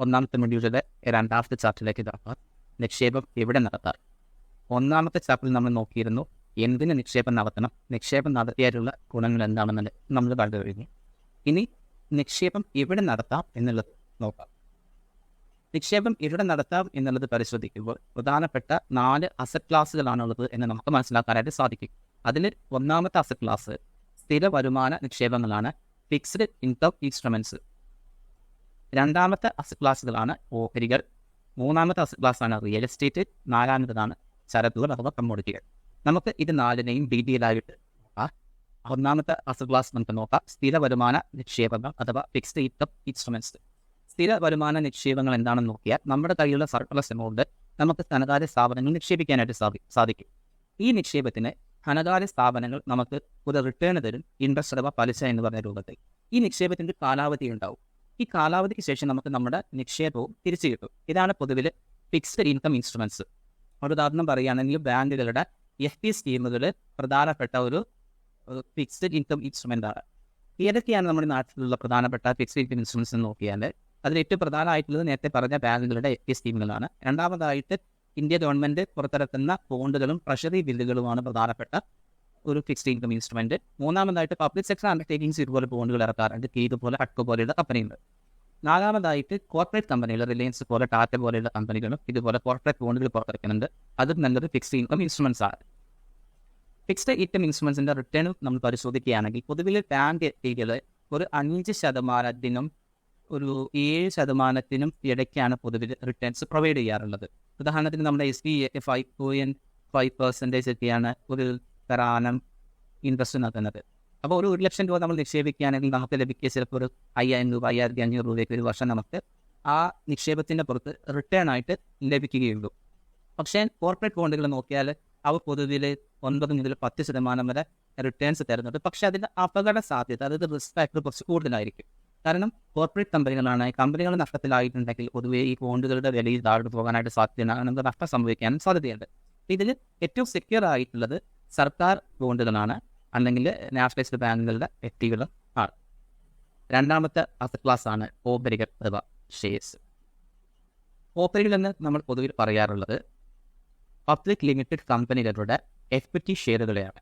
ഒന്നാമത്തെ മൊഡ്യൂളിലെ രണ്ടാമത്തെ ചാപ്റ്ററിലേക്ക് കടക്കാം. നിക്ഷേപം എവിടെ നടത്താം? ഒന്നാമത്തെ ചാപ്റ്ററിൽ നമ്മൾ നോക്കിയിരുന്നു എന്തിന് നിക്ഷേപം നടത്തണം? നിക്ഷേപം നടത്തിയാലുള്ള ഗുണങ്ങൾ എന്താണെന്ന് നമ്മൾ കണ്ടു കഴിഞ്ഞു. ഇനി നിക്ഷേപം എവിടെ നടത്താം എന്നുള്ളത് നോക്കാം. നിക്ഷേപം എവിടെ നടത്താം എന്നുള്ളത് പരിശോധിക്കുമ്പോൾ പ്രധാനപ്പെട്ട നാല് അസറ്റ് ക്ലാസ്സുകളാണുള്ളത് എന്ന് നമുക്ക് മനസ്സിലാക്കാനായിട്ട് സാധിക്കും. അതിൽ ഒന്നാമത്തെ അസറ്റ് ക്ലാസ് സ്ഥിര വരുമാന നിക്ഷേപങ്ങളാണ് ഫിക്സ്ഡ് ഇൻകം ഇൻസ്ട്രുമെന്റ്സ് രണ്ടാമത്തെ അസറ്റ് ക്ലാസ്സുകളാണ് ഓഹരികൾ. മൂന്നാമത്തെ അസറ്റ് ക്ലാസ്സാണ് റിയൽ എസ്റ്റേറ്റ് നാലാമത്തതാണ് ചരക്കുകൾ അഥവാ കമ്മോഡിറ്റികൾ നമുക്ക് ഇത് നാലിനെയും ഡീറ്റെയിൽ ആയിട്ട് നോക്കാം. ഒന്നാമത്തെ അസറ്റ് ക്ലാസ് നമുക്ക് നോക്കാം. സ്ഥിര വരുമാന നിക്ഷേപങ്ങൾ അഥവാ ഫിക്സ്ഡ് ഇൻകം ഇൻസ്ട്രുമെന്റ്സ് സ്ഥിര വരുമാന നിക്ഷേപങ്ങൾ എന്താണെന്ന് നോക്കിയാൽ നമ്മുടെ കയ്യിലുള്ള സർപ്ലസ് എമൗണ്ട് നമുക്ക് ധനകാര്യ സ്ഥാപനങ്ങൾ നിക്ഷേപിക്കാനായിട്ട് സാധി സാധിക്കും. ഈ നിക്ഷേപത്തിന് ധനകാര്യ സ്ഥാപനങ്ങൾ നമുക്ക് ഒരു റിട്ടേൺ തരും ഇൻട്രസ്റ്റ് അഥവാ പലിശ എന്ന് പറഞ്ഞ രൂപത്തിൽ. ഈ നിക്ഷേപത്തിന്റെ കാലാവധി ഉണ്ടാവും ഈ കാലാവധിക്ക് ശേഷം നമുക്ക് നമ്മുടെ നിക്ഷേപവും തിരിച്ചു കിട്ടും. ഇതാണ് പൊതുവിൽ ഫിക്സ്ഡ് ഇൻകം ഇൻസ്ട്രുമെന്റ്സ് ഒരു ഉദാഹരണം പറയുകയാണെങ്കിൽ ബാങ്കുകളുടെ എഫ് പി സ്കീമുകൾ പ്രധാനപ്പെട്ട ഒരു ഫിക്സ്ഡ് ഇൻകം ഇൻസ്ട്രുമെന്റ് ആണ്. ഏതൊക്കെയാണ് നമ്മുടെ നാട്ടിലുള്ള പ്രധാനപ്പെട്ട ഫിക്സ്ഡ് ഇൻകം ഇൻസ്ട്രുമെന്റ്സ് എന്ന് നോക്കിയാൽ അതിൽ ഏറ്റവും പ്രധാനമായിട്ടുള്ളത് നേരത്തെ പറഞ്ഞ ബാങ്കുകളുടെ എഫ് പി സ്കീമുകളാണ്. രണ്ടാമതായിട്ട് ഇന്ത്യ ഗവൺമെന്റ് പുറത്തിറക്കുന്ന ബോണ്ടുകളും ട്രഷറി ബില്ലുകളുമാണ് പ്രധാനപ്പെട്ട ഒരു ഫിക്സ്ഡ് ഇൻകം ഇൻസ്ട്രുമെന്റ് മൂന്നാമതായിട്ട് പബ്ലിക് സെക്ടർ അണ്ടർടേക്കിങ്സ് ഇതുപോലെ ബോണ്ടുകൾ ഇറക്കാറുണ്ട്. കീത് പോലെ ഹട്കോ പോലെയുള്ള കമ്പനികൾ നാലാമതായിട്ട് കോർപ്പറേറ്റ് കമ്പനികൾ റിലയൻസ് പോലെ ടാറ്റ പോലെയുള്ള കമ്പനികളും ഇതുപോലെ കോർപ്പറേറ്റ് ബോണ്ടുകൾ പുറത്തിറക്കുന്നുണ്ട്. അതും നല്ലൊരു ഫിക്സ്ഡ് ഇൻകം ഇൻസ്ട്രുമെന്റ്സ് ആണ്. ഫിക്സ്ഡ് ഇൻകം ഇൻസ്ട്രുമെന്റ്സിന്റെ റിട്ടേൺ നമ്മൾ പരിശോധിക്കുകയാണെങ്കിൽ പൊതുവിൽ ബാങ്ക് എത്തിയത് ഒരു അഞ്ച് ശതമാനത്തിനും ഒരു ഏഴ് ശതമാനത്തിനും ഇടയ്ക്കാണ് പൊതുവിൽ റിട്ടേൺസ് പ്രൊവൈഡ് ചെയ്യാറുള്ളത്. ഉദാഹരണത്തിന് നമ്മുടെ S B A five point five percentage ഒക്കെയാണ് ഒരു തരാനം ഇൻട്രസ്റ്റ് നൽകുന്നത് അപ്പോൾ ഒരു ഒരു ലക്ഷം രൂപ നമ്മൾ നിക്ഷേപിക്കുകയാണെങ്കിൽ നമുക്ക് ലഭിക്കുക ചിലപ്പോൾ ഒരു അയ്യായിരം രൂപ അയ്യായിരത്തി അഞ്ഞൂറ് രൂപയ്ക്ക് ഒരു വർഷം നമുക്ക് ആ നിക്ഷേപത്തിന്റെ പുറത്ത് റിട്ടേൺ ആയിട്ട് ലഭിക്കുകയുള്ളൂ. പക്ഷേ കോർപ്പറേറ്റ് ബോണ്ടുകൾ നോക്കിയാൽ അവ പൊതുവിൽ ഒൻപത് മുതൽ പത്ത് ശതമാനം വരെ റിട്ടേൺസ് തരുന്നുണ്ട്. പക്ഷേ അതിന്റെ അപകട സാധ്യത അതായത് റിസ്ക് ഫാക്ടർ കുറച്ച് കൂടുതലായിരിക്കും. കാരണം കോർപ്പറേറ്റ് കമ്പനികളാണ് കമ്പനികൾ നഷ്ടത്തിലായിട്ടുണ്ടെങ്കിൽ പൊതുവെ ഈ ബോണ്ടുകളുടെ വിലയിൽ താഴ്ന്നു പോകാനായിട്ട് സാധ്യതയാണ് നമുക്ക് നഷ്ടം സംഭവിക്കാനും സാധ്യതയുണ്ട്. ഇതിൽ ഏറ്റവും സെക്യൂർ ആയിട്ടുള്ളത് സർക്കാർ ബോണ്ടുകളാണ് അല്ലെങ്കിൽ നാഷണലൈസ്ഡ് ബാങ്കുകളുടെ വ്യക്തികളും ആണ്. രണ്ടാമത്തെ അസറ്റ് ക്ലാസ് ആണ് ഓഹരികൾ അഥവാ ഷെയർസ് ഓഹരികൾ എന്ന് നമ്മൾ പൊതുവിൽ പറയാറുള്ളത് പബ്ലിക് ലിമിറ്റഡ് കമ്പനികളുടെ എക്വിറ്റി ഷെയറുകളെയാണ്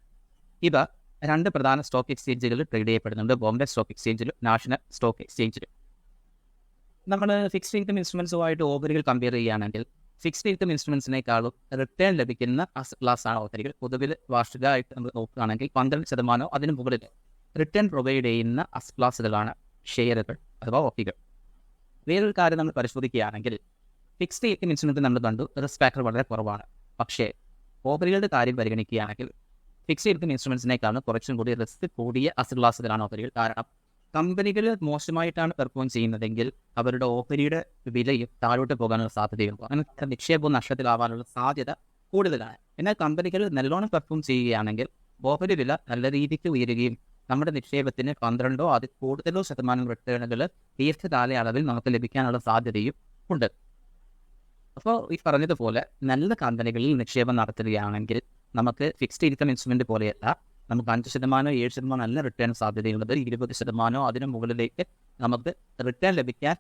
ഇവ രണ്ട് പ്രധാന സ്റ്റോക്ക് എക്സ്ചേഞ്ചുകളിൽ ട്രേഡ് ചെയ്യപ്പെടുന്നുണ്ട്. ബോംബെ സ്റ്റോക്ക് എക്സ്ചേഞ്ചിലും നാഷണൽ സ്റ്റോക്ക് എക്സ്ചേഞ്ചിലും നമ്മൾ ഫിക്സ്ഡ് ഇൻകം ഇൻസ്ട്രുമെൻസുമായിട്ട് ഓഹരികൾ കമ്പയർ ചെയ്യുകയാണെങ്കിൽ ഫിക്സ്ഡ് ഇൻകം ഇൻസ്ട്രുമെന്റ്സിനേക്കാളും റിട്ടേൺ ലഭിക്കുന്ന അസറ്റ് ക്ലാസ് ആണ് ഓഹരികൾ പൊതുവിൽ വാർഷികമായിട്ട് നമ്മൾ നോക്കുകയാണെങ്കിൽ പന്ത്രണ്ട് ശതമാനമോ അതിന് മുകളിൽ റിട്ടേൺ പ്രൊവൈഡ് ചെയ്യുന്ന അസറ്റ് ക്ലാസ്സുകളാണ് ഷെയറുകൾ അഥവാ ഓഹരികൾ വേറൊരു കാര്യം നമ്മൾ പരിശോധിക്കുകയാണെങ്കിൽ ഫിക്സ്ഡ് ഇൻകം ഇൻസ്ട്രുമെന്റ് നമ്മൾ കണ്ടു റിസ്ക് ഫാക്ടർ വളരെ കുറവാണ്. പക്ഷേ ഓഹരികളുടെ കാര്യം പരിഗണിക്കുകയാണെങ്കിൽ ഫിക്സ്ഡ് ഇൻകം ഇൻസ്ട്രുമെന്റ്സിനേക്കാളും കുറച്ചും കൂടി റിസ്ക് കൂടിയ അസറ്റ് ക്ലാസ്സുകളാണ് ഓഹരികൾ കാരണം കമ്പനികൾ മോശമായിട്ടാണ് പെർഫോം ചെയ്യുന്നതെങ്കിൽ അവരുടെ ഓഹരിയുടെ വിലയും താഴോട്ട് പോകാനുള്ള സാധ്യതയുണ്ട് അങ്ങനെ നിക്ഷേപവും നഷ്ടത്തിലാവാനുള്ള സാധ്യത കൂടുതലാണ്. എന്നാൽ കമ്പനികൾ നല്ലോണം പെർഫോം ചെയ്യുകയാണെങ്കിൽ ഓഹരി വില നല്ല രീതിക്ക് ഉയരുകയും നമ്മുടെ നിക്ഷേപത്തിന് പന്ത്രണ്ടോ അതിൽ കൂടുതലോ ശതമാനം റിട്ടേണുകൾ ദീർഘകാല അളവിൽ നമുക്ക് ലഭിക്കാനുള്ള സാധ്യതയും ഉണ്ട്. അപ്പോൾ ഈ പറഞ്ഞതുപോലെ നല്ല കമ്പനികളിൽ നിക്ഷേപം നടത്തുകയാണെങ്കിൽ നമുക്ക് ഫിക്സ്ഡ് ഇൻകം ഇൻസ്ട്രുമെന്റ് പോലെയല്ല നമുക്ക് അഞ്ച് ശതമാനോ ഏഴ് ശതമാനം അല്ല റിട്ടേൺ സാധ്യതയുള്ളത്. ഇരുപത് ശതമാനമോ അതിന് മുകളിലേക്ക് നമുക്ക് റിട്ടേൺ ലഭിക്കാൻ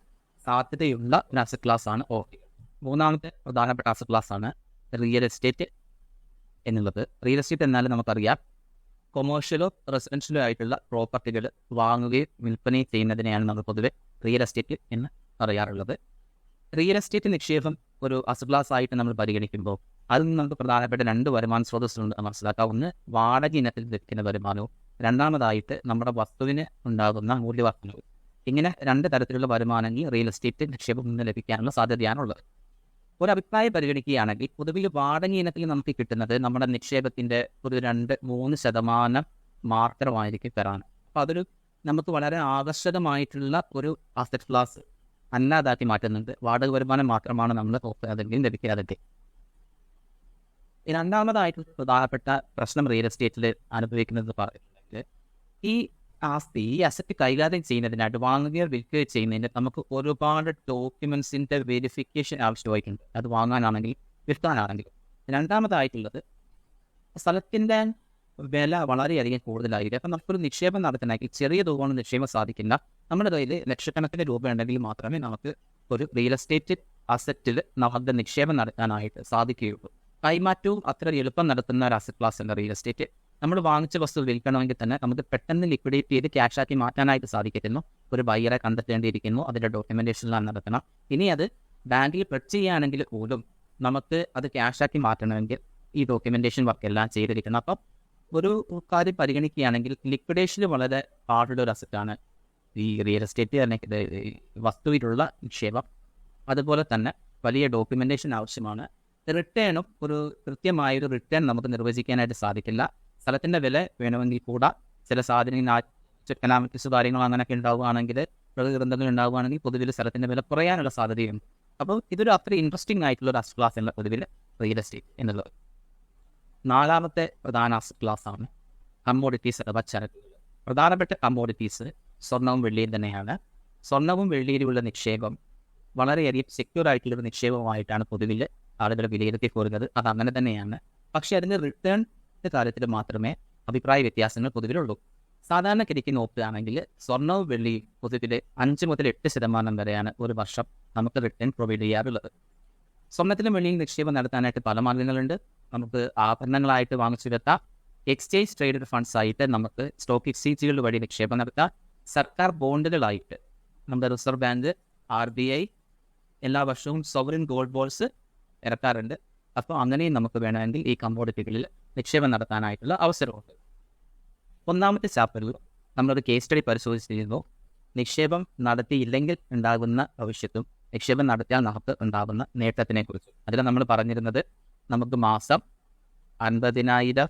സാധ്യതയുള്ള ഒരു അസറ്റ് ക്ലാസ് ആണ് ഓഹരികൾ മൂന്നാമത്തെ പ്രധാനപ്പെട്ട അസറ്റ് ക്ലാസ് ആണ് റിയൽ എസ്റ്റേറ്റ് എന്നുള്ളത്. റിയൽ എസ്റ്റേറ്റ് എന്നാൽ നമുക്കറിയാം. കൊമേഴ്ഷ്യലോ റെസിഡൻഷ്യലോ ആയിട്ടുള്ള പ്രോപ്പർട്ടികൾ വാങ്ങുകയും വിൽപ്പനയും ചെയ്യുന്നതിനെയാണ് നമ്മൾ പൊതുവെ റിയൽ എസ്റ്റേറ്റ് എന്ന് പറയാറുള്ളത്. റിയൽ എസ്റ്റേറ്റ് നിക്ഷേപം ഒരു അസറ്റ് ക്ലാസ് ആയിട്ട് നമ്മൾ പരിഗണിക്കുമ്പോൾ അതിൽ നിന്ന് നമുക്ക് പ്രധാനപ്പെട്ട രണ്ട് വരുമാന സ്രോതസ്സുണ്ട് മനസ്സിലാക്കാം. ഒന്ന് വാടക ഇനത്തിൽ ലഭിക്കുന്ന വരുമാനവും രണ്ടാമതായിട്ട് നമ്മുടെ വസ്തുവിന് ഉണ്ടാകുന്ന മൂല്യവർദ്ധനവും. ഇങ്ങനെ രണ്ട് തരത്തിലുള്ള വരുമാനങ്ങൾ റിയൽ എസ്റ്റേറ്റ് നിക്ഷേപം നിന്ന് ലഭിക്കാനുള്ള സാധ്യതയാണുള്ളത്. ഒരു അഭിപ്രായം പരിഗണിക്കുകയാണെങ്കിൽ പൊതുവിൽ വാടക ഇനത്തിൽ നമുക്ക് കിട്ടുന്നത് നമ്മുടെ നിക്ഷേപത്തിന്റെ ഒരു രണ്ട് മൂന്ന് ശതമാനം മാത്രമായിരിക്കും തരാൻ അപ്പോൾ അതൊരു നമുക്ക് വളരെ ആകർഷകമായിട്ടുള്ള ഒരു അസറ്റ് ക്ലാസ് അല്ലാതാക്കി മാറ്റുന്നുണ്ട്. വാടക വരുമാനം മാത്രമാണ് നമ്മൾ നോക്കാതെങ്കിൽ ലഭിക്കാതെ രണ്ടാമതായിട്ട് പ്രധാനപ്പെട്ട പ്രശ്നം റിയൽ എസ്റ്റേറ്റിൽ അനുഭവിക്കുന്നത് പറയുന്നുണ്ടെങ്കിൽ ഈ ആസ്തി ഈ അസറ്റ് കൈകാര്യം ചെയ്യുന്നതിനായിട്ട് വാങ്ങുകയോ വിൽക്കുകയോ ചെയ്യുന്നതിന് നമുക്ക് ഒരുപാട് ഡോക്യുമെന്റ്സിന്റെ വെരിഫിക്കേഷൻ ആവശ്യമായിട്ടുണ്ട്. അത് വാങ്ങാനാണെങ്കിൽ വിൽക്കാനാണെങ്കിൽ. രണ്ടാമതായിട്ടുള്ളത് സ്ഥലത്തിന്റെ വില വളരെയധികം കൂടുതലായിരിക്കും. അപ്പം നമുക്കൊരു നിക്ഷേപം നടത്തണമെങ്കിൽ ചെറിയ തുക കൊണ്ട് നിക്ഷേപം സാധിക്കില്ല. നമ്മുടെ കയ്യിൽ ലക്ഷക്കണക്കിന് രൂപ ഉണ്ടെങ്കിൽ മാത്രമേ നമുക്ക് ഒരു റിയൽ എസ്റ്റേറ്റ് അസറ്റിൽ നമുക്ക് നിക്ഷേപം നടത്താനായിട്ട് സാധിക്കുകയുള്ളൂ. കൈമാറ്റവും അത്ര എളുപ്പം നടത്തുന്ന ഒരു അസറ്റ് ക്ലാസ് ഉണ്ട് റിയൽ എസ്റ്റേറ്റ് നമ്മൾ വാങ്ങിച്ച വസ്തു വിൽക്കണമെങ്കിൽ തന്നെ നമുക്ക് പെട്ടെന്ന് ലിക്വിഡേറ്റ് ചെയ്ത് ക്യാഷ് ആക്കി മാറ്റാനായിട്ട് സാധിക്കുന്നു ഒരു ബയ്യറെ കണ്ടെത്തേണ്ടിയിരിക്കുന്നു. അതിന്റെ ഡോക്യുമെന്റേഷനിലാണ് നടത്തണം. ഇനി അത് ബാങ്കിൽ പെഡ് ചെയ്യുകയാണെങ്കിൽ പോലും നമുക്ക് അത് ക്യാഷ് ആക്കി മാറ്റണമെങ്കിൽ ഈ ഡോക്യുമെന്റേഷൻ വർക്ക് എല്ലാം ചെയ്തിരിക്കണം. അപ്പം ഒരു കാര്യം പരിഗണിക്കുകയാണെങ്കിൽ ലിക്വിഡേഷന് വളരെ പാടുള്ള ഒരു അസറ്റാണ് ഈ റിയൽ എസ്റ്റേറ്റ് ഈ വസ്തുവിലുള്ള നിക്ഷേപം. അതുപോലെ തന്നെ വലിയ ഡോക്യുമെന്റേഷൻ ആവശ്യമാണ്. റിട്ടേണും ഒരു കൃത്യമായ ഒരു റിട്ടേൺ നമുക്ക് നിർവചിക്കാനായിട്ട് സാധിക്കില്ല. സ്ഥലത്തിന്റെ വില വേണമെങ്കിൽ കൂടാ. ചില സാധനങ്ങൾ എക്കണോമിക്സ് കാര്യങ്ങൾ അങ്ങനെയൊക്കെ ഉണ്ടാവുകയാണെങ്കിൽ പ്രകൃതങ്ങൾ ഉണ്ടാവുകയാണെങ്കിൽ പൊതുവിൽ സ്ഥലത്തിന്റെ വില കുറയാനുള്ള സാധ്യതയുണ്ട്. അപ്പോൾ ഇതൊരു അത്ര ഇൻട്രസ്റ്റിംഗ് ആയിട്ടുള്ള ഒരു ക്ലാസ് ഉള്ള പൊതുവിൽ റിയൽ എസ്റ്റേറ്റ് എന്നുള്ളത്. നാലാമത്തെ പ്രധാന അസറ്റ് ആണ് കമ്മോഡിറ്റീസ് അഥവാ ചരക്കുകൾ പ്രധാനപ്പെട്ട കമ്മോഡിറ്റീസ് സ്വർണവും വെള്ളിയും തന്നെയാണ്. സ്വർണവും വെള്ളിയിലുമുള്ള നിക്ഷേപം വളരെയധികം സെക്യൂർ ആയിട്ടുള്ള നിക്ഷേപമായിട്ടാണ് പൊതുവിൽ ആളുകൾ വിലയിരുത്തി പോരുന്നത്. അത് അങ്ങനെ തന്നെയാണ്. പക്ഷേ അതിന്റെ റിട്ടേണിന്റെ കാര്യത്തിൽ മാത്രമേ അഭിപ്രായ വ്യത്യാസങ്ങൾ പൊതുവിലുള്ളൂ. സാധാരണഗതിക്ക് നോക്കുകയാണെങ്കിൽ സ്വർണവും വെള്ളിയും പൊതുവിൽ അഞ്ച് മുതൽ എട്ട് ശതമാനം വരെയാണ് ഒരു വർഷം നമുക്ക് റിട്ടേൺ പ്രൊവൈഡ് ചെയ്യാറുള്ളത്. സ്വർണത്തിലും വെള്ളിയും നിക്ഷേപം നടത്താനായിട്ട് പല മാർഗങ്ങളുണ്ട്. നമുക്ക് ആഭരണങ്ങളായിട്ട് വാങ്ങിച്ചു വരുത്താം എക്സ്ചേഞ്ച് ട്രേഡഡ് ഫണ്ട്സ് ആയിട്ട് നമുക്ക് സ്റ്റോക്ക് എക്സ്ചേഞ്ചുകൾ വഴി നിക്ഷേപം നടത്താം. സർക്കാർ ബോണ്ടുകളായിട്ട് നമ്മുടെ reserve bank R B I എല്ലാ വർഷവും സോവറിൻ ഗോൾഡ് ബോൾസ് ഇറക്കാറുണ്ട്. അപ്പോൾ അങ്ങനെയും നമുക്ക് വേണമെങ്കിൽ ഈ കമ്പോഡിറ്റികളിൽ നിക്ഷേപം നടത്താനായിട്ടുള്ള അവസരമുണ്ട്. ഒന്നാമത്തെ ചാപ്റ്ററിൽ നമ്മളൊരു കേസ് സ്റ്റഡി പരിശോധിച്ചിരുന്നു നിക്ഷേപം നടത്തിയില്ലെങ്കിൽ ഉണ്ടാകുന്ന ഭവിഷ്യത്തും നിക്ഷേപം നടത്തിയാൽ നമുക്ക് ഉണ്ടാകുന്ന നേട്ടത്തിനെ കുറിച്ച് അതിൽ നമ്മൾ പറഞ്ഞിരുന്നത് നമുക്ക് മാസം അൻപതിനായിരം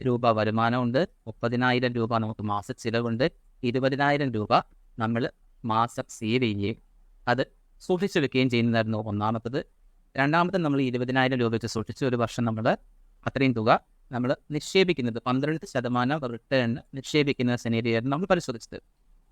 രൂപ വരുമാനമുണ്ട്. മുപ്പതിനായിരം രൂപ നമുക്ക് മാസ ചിലവുണ്ട്. ഇരുപതിനായിരം രൂപ നമ്മൾ മാസം സേവ് ചെയ്യുകയും അത് സൂക്ഷിച്ചു വെക്കുകയും ചെയ്യുന്നതായിരുന്നു ഒന്നാമത്തത്. രണ്ടാമത്തെ നമ്മൾ ഇരുപതിനായിരം രൂപ വെച്ച് സൂക്ഷിച്ച് ഒരു വർഷം നമ്മൾ അത്രയും തുക നമ്മൾ നിക്ഷേപിക്കുന്നത് പന്ത്രണ്ട് ശതമാനം റിട്ടേൺ നിക്ഷേപിക്കുന്ന സെനേരിയായിരുന്നു നമ്മൾ പരിശോധിച്ചത്.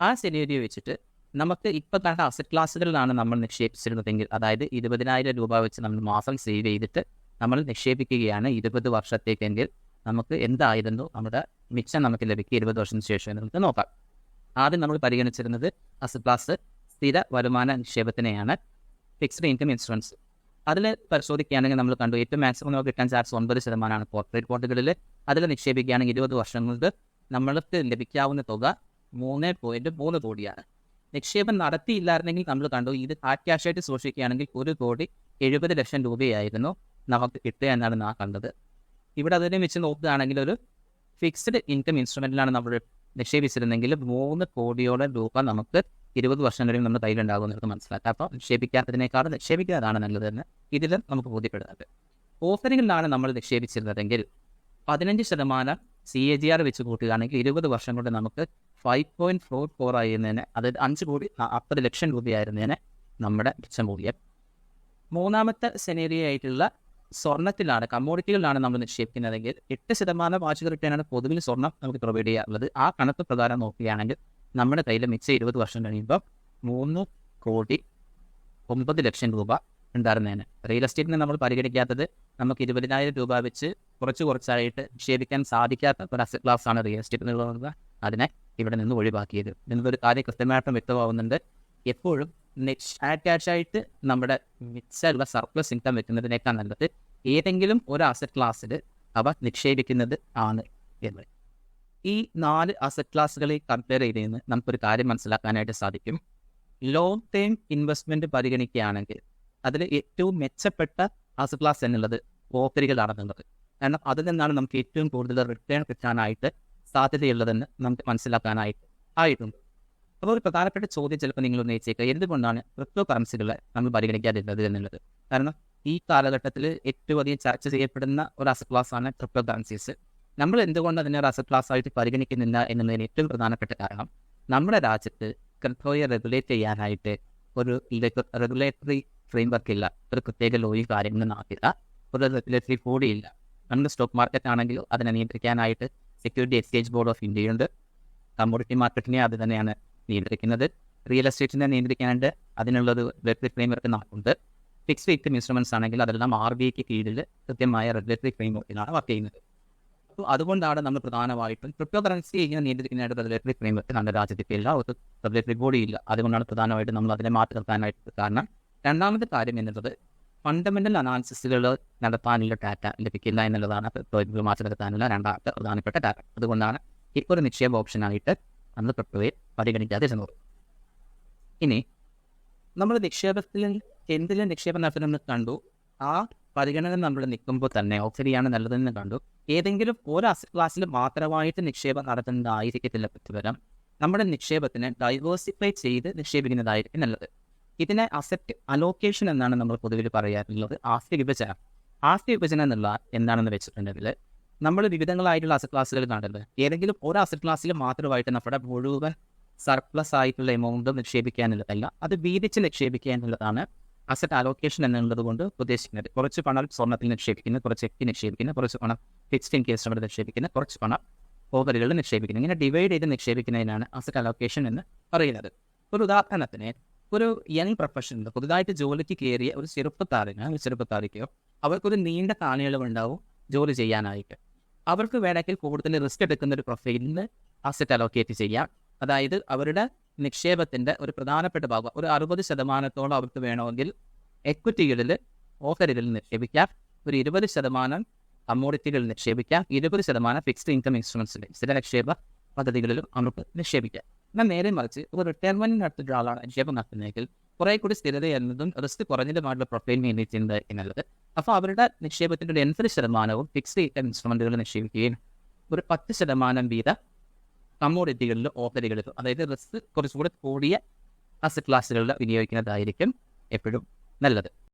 ആ സെനേരിയോ വെച്ചിട്ട് നമുക്ക് ഇപ്പം കണ്ട അസറ്റ് ക്ലാസ്സുകളിലാണ് നമ്മൾ നിക്ഷേപിച്ചിരുന്നതെങ്കിൽ അതായത് ഇരുപതിനായിരം രൂപ വെച്ച് നമ്മൾ മാസം സേവ് ചെയ്തിട്ട് നമ്മൾ നിക്ഷേപിക്കുകയാണ് ഇരുപത് വർഷത്തേക്കെങ്കിൽ നമുക്ക് എന്തായിരുന്നു നമ്മുടെ മിച്ചം നമുക്ക് ലഭിക്കുക ഇരുപത് വർഷത്തിന് ശേഷം എന്ന് നമുക്ക് നോക്കാം. ആദ്യം നമ്മൾ പരിഗണിച്ചിരുന്നത് അസറ്റ് ക്ലാസ് സ്ഥിര വരുമാന നിക്ഷേപത്തിനെയാണ്. ഫിക്സ്ഡ് ഇൻകം ഇൻഷുറൻസ് അതിൽ പരിശോധിക്കുകയാണെങ്കിൽ നമ്മൾ കണ്ടു ഏറ്റവും മാക്സിമം നമുക്ക് കിട്ടാൻ ചാൻസ് ഒൻപത് ശതമാനമാണ് കോർപ്പറേറ്റ് ബോണ്ടുകളിൽ അതിൽ നിക്ഷേപിക്കുകയാണെങ്കിൽ ഇരുപത് വർഷം കൊണ്ട് നമ്മൾക്ക് ലഭിക്കാവുന്ന തുക മൂന്ന് പോയിന്റ് മൂന്ന് കോടിയാണ്. നിക്ഷേപം നടത്തിയില്ലായിരുന്നെങ്കിൽ നമ്മൾ കണ്ടു ഇത് ഹാറ്റ് ക്യാഷായിട്ട് സൂക്ഷിക്കുകയാണെങ്കിൽ ഒരു കോടി എഴുപത് ലക്ഷം രൂപയായിരുന്നു. നമുക്ക് കിട്ടുക എന്നാണ് നാം കണ്ടത്. ഇവിടെ അതിനെ വെച്ച് നോക്കുകയാണെങ്കിൽ ഒരു ഫിക്സ്ഡ് ഇൻകം ഇൻസ്ട്രുമെന്റിലാണ് നമ്മൾ നിക്ഷേപിച്ചിരുന്നെങ്കിൽ മൂന്ന് കോടിയോളം രൂപ നമുക്ക് ഇരുപത് വർഷം കഴിയും നമ്മുടെ കയ്യിലുണ്ടാകും നമുക്ക് മനസ്സിലാക്കാം. അപ്പോൾ നിക്ഷേപിക്കാത്തതിനേക്കാളും നിക്ഷേപിക്കാതാണ് നല്ലതെന്ന് ഇതിൽ നമുക്ക് ബോധ്യപ്പെടുന്നുണ്ട്. ഓഫറിങ്ങിലാണ് നമ്മൾ നിക്ഷേപിച്ചിരുന്നതെങ്കിൽ പതിനഞ്ച് ശതമാനം സി എ ജി ആർ വെച്ച് കൂട്ടുകയാണെങ്കിൽ ഇരുപത് വർഷം കൊണ്ട് നമുക്ക് ഫൈവ് പോയിന്റ് ഫോർ ഫോർ ആയിരുന്നതിന് അതായത് അഞ്ച് കോടി അമ്പത് ലക്ഷം രൂപയായിരുന്നതിന് നമ്മുടെ മിച്ച മൂല്യം. മൂന്നാമത്തെ സെനേറിയ ആയിട്ടുള്ള സ്വർണത്തിലാണ് കമ്മോഡിറ്റികളിലാണ് നമ്മൾ നിക്ഷേപിക്കുന്നതെങ്കിൽ എട്ട് ശതമാനം വാർഷിക റിട്ടേണാണ് പൊതുവിൽ സ്വർണം നമുക്ക് പ്രൊവൈഡ് ചെയ്യാറുള്ളത്. ആ കണക്ക് പ്രകാരം നോക്കുകയാണെങ്കിൽ നമ്മുടെ കയ്യിൽ മിച്ച ഇരുപത് വർഷം കഴിയുമ്പോൾ മൂന്ന് കോടി ഒമ്പത് ലക്ഷം രൂപ ഉണ്ടായിരുന്നതിന് റിയൽ എസ്റ്റേറ്റിനെ നമ്മൾ പരിഗണിക്കാത്തത് നമുക്ക് ഇരുപതിനായിരം രൂപ വെച്ച് കുറച്ച് കുറച്ചായിട്ട് നിക്ഷേപിക്കാൻ സാധിക്കാത്ത ഒരു അസറ്റ് ക്ലാസ് ആണ് റിയൽ എസ്റ്റേറ്റ് എന്നുള്ളത്. അതിനെ ഇവിടെ നിന്ന് ഒഴിവാക്കിയത്. എന്നൊരു കാര്യം കൃത്യമായിട്ടും വ്യക്തമാവുന്നുണ്ട്. എപ്പോഴും നെറ്റ് ക്യാഷായിട്ട് നമ്മുടെ മിച്ചുള്ള സർപ്ലസ് ഇൻകം വെക്കുന്നതിനേക്കാൾ നല്ലത് ഏതെങ്കിലും ഒരു അസറ്റ് ക്ലാസ്സിൽ അവ നിക്ഷേപിക്കുന്നത് ആണ് എന്ന്. ഈ നാല് അസറ്റ് ക്ലാസ്സുകളെ കമ്പയർ ചെയ്ത് നിന്ന് നമുക്കൊരു കാര്യം മനസ്സിലാക്കാനായിട്ട് സാധിക്കും. ലോങ് ടേം ഇൻവെസ്റ്റ്മെന്റ് പരിഗണിക്കുകയാണെങ്കിൽ അതിൽ ഏറ്റവും മെച്ചപ്പെട്ട അസറ്റ് ക്ലാസ് എന്നുള്ളത് ഓഹരികളാണെന്നുള്ളത് കാരണം അതിൽ നിന്നാണ് നമുക്ക് ഏറ്റവും കൂടുതൽ റിട്ടേൺ കിട്ടാനായിട്ട് സാധ്യതയുള്ളതെന്ന് നമുക്ക് മനസ്സിലാക്കാനായിട്ട് ആയിട്ടുണ്ട്. അപ്പോൾ ഒരു പ്രധാനപ്പെട്ട ചോദ്യം ചിലപ്പോൾ നിങ്ങൾ ഉന്നയിച്ചേക്കുക എന്തുകൊണ്ടാണ് ക്രിപ്റ്റോ കറൻസികളെ നമ്മൾ പരിഗണിക്കാതിരുന്നത് എന്നുള്ളത്? കാരണം ഈ കാലഘട്ടത്തിൽ ഏറ്റവും അധികം ചർച്ച ചെയ്യപ്പെടുന്ന ഒരു അസറ്റ് ക്ലാസ് ആണ് ക്രിപ്റ്റോ കറൻസീസ് നമ്മൾ എന്തുകൊണ്ട് അതിനെ ഒരു അസറ്റ് ക്ലാസ് ആയിട്ട് പരിഗണിക്കുന്നില്ല എന്നതിന് ഏറ്റവും പ്രധാനപ്പെട്ട കാരണം നമ്മുടെ രാജ്യത്ത് ക്രിപ്റ്റോയെ റെഗുലേറ്റ് ചെയ്യാനായിട്ട് ഒരു റെഗുലേറ്ററി ഫ്രെയിംവർക്ക് ഇല്ല. ഒരു പ്രത്യേക ലോയും കാര്യങ്ങളും നാട്ടില്ല ഒരു റെഗുലേറ്ററി ഇല്ല. നമ്മുടെ സ്റ്റോക്ക് മാർക്കറ്റ് ആണെങ്കിലും അതിനെ നിയന്ത്രിക്കാനായിട്ട് സെക്യൂരിറ്റി എക്സ്ചേഞ്ച് ബോർഡ് ഓഫ് ഇന്ത്യയുണ്ട് കമ്മോഡിറ്റി മാർക്കറ്റിനെ അത് തന്നെയാണ് നിയന്ത്രിക്കുന്നത്. റിയൽ എസ്റ്റേറ്റിനെ നിയന്ത്രിക്കാനായിട്ട് അതിനുള്ളൊരു റെഗുലേറ്ററി ഫ്രെയിംവർക്ക് നമുക്കുണ്ട് ഫിക്സ്ഡ് റേറ്റ് ഇൻസ്ട്രുമെന്റ്സ് ആണെങ്കിൽ അതെല്ലാം ആർ ബി ഐക്ക് കീഴിൽ കൃത്യമായ റെഗുലേറ്ററി ഫ്രെയിംവർക്കിലാണ് വർക്ക് ചെയ്യുന്നത്. അപ്പോൾ അതുകൊണ്ടാണ് നമ്മൾ പ്രധാനമായിട്ടും ക്രിപ്റ്റോ കറൻസി ഇങ്ങനെ നിയന്ത്രിക്കുന്നതായിട്ട് റെഗുലേറ്ററി ഫ്രെയിംവർക്ക് നമ്മുടെ രാജ്യത്ത് ഇല്ല ഒരു റെഗുലേറ്ററി ബോഡി ഇല്ല. അതുകൊണ്ടാണ് പ്രധാനമായിട്ടും നമ്മൾ അതിനെ മാറ്റി നിർത്താനായിട്ട് കാരണം രണ്ടാമത്തെ കാര്യം എന്നുള്ളത് ഫണ്ടമെന്റൽ അനാലിസിസുകൾ നടത്താനുള്ള ഡാറ്റ ലഭിക്കില്ല എന്നുള്ളതാണ് മാറ്റി നിർത്താനുള്ള രണ്ടാമത്തെ പ്രധാനപ്പെട്ട ഡാറ്റ അതുകൊണ്ടാണ് ഇപ്പോൾ ഒരു നിക്ഷേപ ഓപ്ഷനായിട്ട് നമ്മൾ ക്രിപ്റ്റോയെ പരിഗണിക്കാതെ ചെന്നു ഇനി നമ്മൾ നിക്ഷേപത്തിൽ എന്തെങ്കിലും നിക്ഷേപം നടത്തണമെന്ന് കണ്ടു. ആ പരിഗണന നമ്മൾ നിൽക്കുമ്പോൾ തന്നെ ഓക്സിഡിയാണ് നല്ലതെന്ന് കണ്ടു. ഏതെങ്കിലും ഒരു അസറ്റ് ക്ലാസ്സിൽ മാത്രമായിട്ട് നിക്ഷേപം നടത്തുന്നതായിരിക്കത്തില്ല പറ്റുവരം നമ്മുടെ നിക്ഷേപത്തിന് ഡൈവേഴ്സിഫൈ ചെയ്ത് നിക്ഷേപിക്കുന്നതായിരിക്കും നല്ലത്. ഇതിനെ അസറ്റ് അലോക്കേഷൻ എന്നാണ് നമ്മൾ പൊതുവിൽ പറയാറുള്ളത്. ആസ്തി വിഭജനം. ആസ്തി വിഭജനം എന്നുള്ള എന്താണെന്ന് വെച്ചിട്ടുണ്ടെങ്കിൽ നമ്മൾ വിവിധങ്ങളായിട്ടുള്ള അസറ്റ് ക്ലാസ്സുകൾ കാണുന്നത്. ഏതെങ്കിലും ഒരു അസറ്റ് ക്ലാസ്സിൽ മാത്രമായിട്ട് നമ്മുടെ മുഴുവൻ സർപ്ലസ് ആയിട്ടുള്ള എമൗണ്ട് നിക്ഷേപിക്കാനുള്ളതല്ല. അത് വീതിച്ച് നിക്ഷേപിക്കുക എന്നുള്ളതാണ് അസറ്റ് അലോക്കേഷൻ എന്നുള്ളത് കൊണ്ട് ഉദ്ദേശിക്കുന്നത്. കുറച്ച് പണം സ്വർണത്തിൽ നിക്ഷേപിക്കുന്നു കുറച്ച് എഫ്റ്റി നിക്ഷേപിക്കുന്നു കുറച്ച് പണം ഫിക്സ്ഡ് ഇൻകേസ് നിക്ഷേപിക്കുന്നു കുറച്ച് പണം ഓവറുകളിൽ നിക്ഷേപിക്കുന്നു. ഇങ്ങനെ ഡിവൈഡ് ചെയ്ത് നിക്ഷേപിക്കുന്നതിനാണ് അസറ്റ് അലോക്കേഷൻ എന്ന് പറയുന്നത്. ഒരു ഉദാഹരണത്തിന് ഒരു യങ് പ്രൊഫഷണൽ പുതുതായിട്ട് ജോലിക്ക് കയറിയ ഒരു ചെറുപ്പത്താറിന് ഒരു ചെറുപ്പത്താറിക്കോ അവർക്കൊരു നീണ്ട താണികളും ഉണ്ടാവും ജോലി ചെയ്യാനായിട്ട്. അവർക്ക് വേണമെങ്കിൽ കൂടുതൽ റിസ്ക് എടുക്കുന്ന ഒരു പ്രൊഫൈലിന് അസറ്റ് അലോക്കേറ്റ് ചെയ്യാം. അതായത് അവരുടെ നിക്ഷേപത്തിന്റെ ഒരു പ്രധാനപ്പെട്ട ഭാഗം ഒരു അറുപത് ശതമാനത്തോളം അവർക്ക് വേണമെങ്കിൽ എക്വിറ്റികളിൽ ഓഹരികളിൽ നിക്ഷേപിക്കാം ഒരു ഇരുപത് ശതമാനം കമ്മോഡിറ്റികളിൽ നിക്ഷേപിക്കാം ഇരുപത് ശതമാനം ഫിക്സ്ഡ് ഇൻകം ഇൻസ്ട്രുമെന്റ്സിൽ സ്ഥിര നിക്ഷേപ പദ്ധതികളിലും നമുക്ക് നിക്ഷേപിക്കാം. എന്നാൽ നേരെ മറിച്ച് ഒരു റിട്ടയർമെന്റ് നടത്തിയിട്ട് ഒരാളാണ് നിക്ഷേപം നടത്തുന്നതെങ്കിൽ കുറെ കൂടി സ്ഥിരത എന്നതും റിസ്ക് കുറഞ്ഞതുമായിട്ടുള്ള പ്രൊഫൈൽ മെയിന്റെയിൻ എന്നുള്ളത്. അപ്പോൾ അവരുടെ നിക്ഷേപത്തിന്റെ ഒരു എൺപത് ശതമാനവും ഫിക്സ്ഡ് ഇൻകം ഇൻസ്ട്രുമെന്റുകളിൽ നിക്ഷേപിക്കുകയും ഒരു പത്ത് ശതമാനം വീതം കമ്മോഡിറ്റികളിലും ഓഹരികളിലും അതായത് റിസ്ക് കുറച്ചുകൂടെ കൂടിയ അസറ്റ് ക്ലാസ്സുകളിൽ വിനിയോഗിക്കുന്നതായിരിക്കും എപ്പോഴും നല്ലത്.